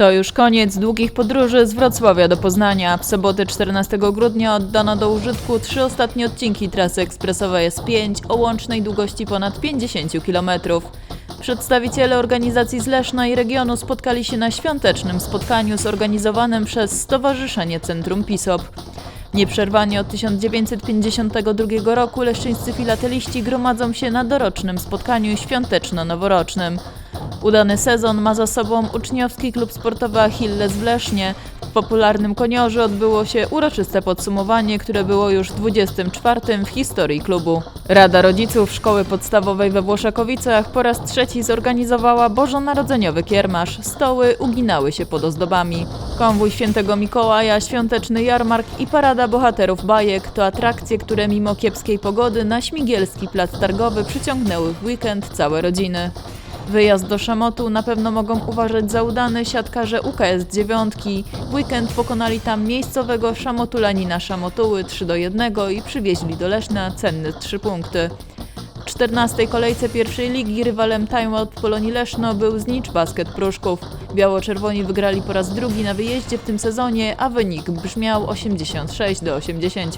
To już koniec długich podróży z Wrocławia do Poznania. W sobotę 14 grudnia oddano do użytku trzy ostatnie odcinki trasy ekspresowej S5 o łącznej długości ponad 50 km. Przedstawiciele organizacji z Leszna i regionu spotkali się na świątecznym spotkaniu zorganizowanym przez Stowarzyszenie Centrum PISOP. Nieprzerwanie od 1952 roku leszczyńscy filateliści gromadzą się na dorocznym spotkaniu świąteczno-noworocznym. Udany sezon ma za sobą uczniowski klub sportowy Achilles w Lesznie. W popularnym koniorze odbyło się uroczyste podsumowanie, które było już 24 w historii klubu. Rada Rodziców Szkoły Podstawowej we Włoszakowicach po raz trzeci zorganizowała bożonarodzeniowy kiermasz. Stoły uginały się pod ozdobami. Konwój Świętego Mikołaja, świąteczny jarmark i parada bohaterów bajek to atrakcje, które mimo kiepskiej pogody na Śmigielski Plac Targowy przyciągnęły w weekend całe rodziny. Wyjazd do Szamotu na pewno mogą uważać za udany siatkarze UKS dziewiątki. W weekend pokonali tam miejscowego szamotulanina Szamotuły 3 do 1 i przywieźli do Leszna cenne 3 punkty. W 14 kolejce pierwszej ligi rywalem Time Out Polonii Leszno był Znicz Basket Pruszków. Biało-czerwoni wygrali po raz drugi na wyjeździe w tym sezonie, a wynik brzmiał 86 do 80.